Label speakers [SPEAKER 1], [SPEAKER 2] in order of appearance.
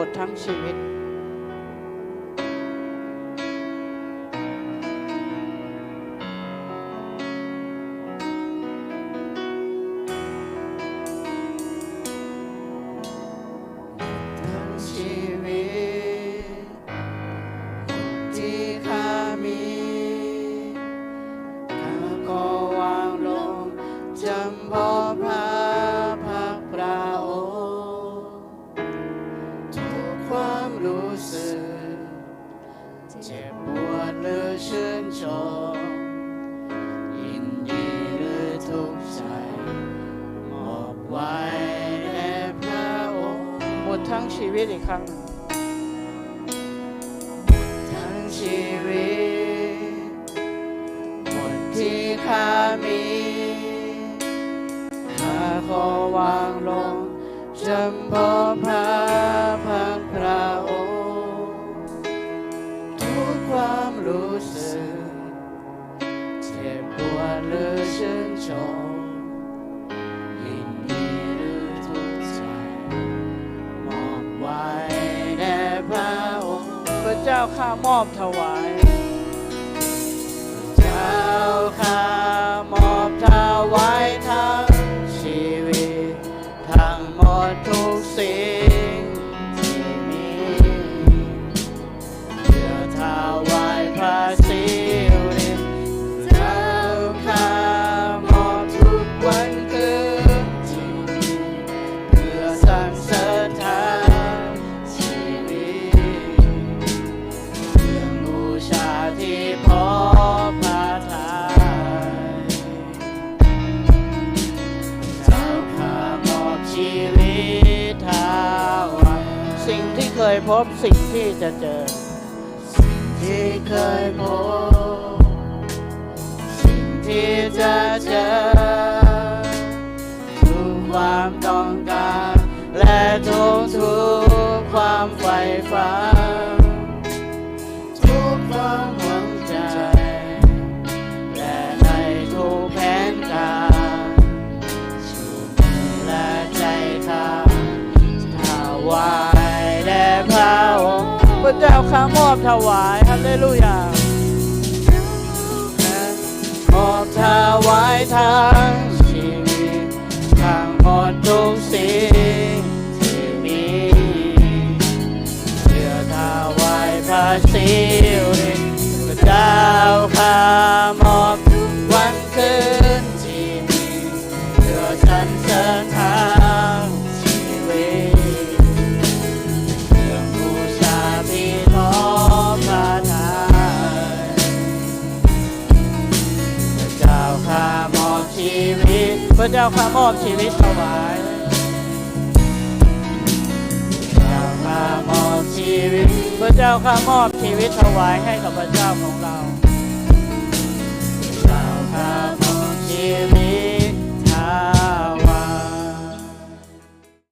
[SPEAKER 1] หมดทั้งชีวิต เจ็บปวดหรือชื่นชมยินดีหรือทุกข์ใจมอบไว้แด่พระองค์หมดทั้งชีวิตอีกครั้งหนึ่งทั้งชีวิตหมดที่ข้ามีข้าขอวางลงจำพอ เจ็บปวดหรือชื่นชมยินดีหรือทุกข์ใจมอบไว้แด่พระองค์พระเจ้าข้ามอบถวาย เคยพบสิ่งที่จะเจอ สิ่งที่เคยพบ สิ่งที่จะเจอทุกความต้องการ และทุกทุกความใฝ่ฝัน พระเจ้าข้ามอบถวายฮาเลลูยา มอบถวายทั้งชีวิตทั้งหมดทุกสิ่งที่มีเพื่อถวายพระสิริพระเจ้าข้ามอบ พระเจ้าข้ามอบชีวิตถวายพระเจ้าข้ามอบชีวิตพระเจ้าข้ามอบชีวิตถวายให้กับพระเจ้าของเรา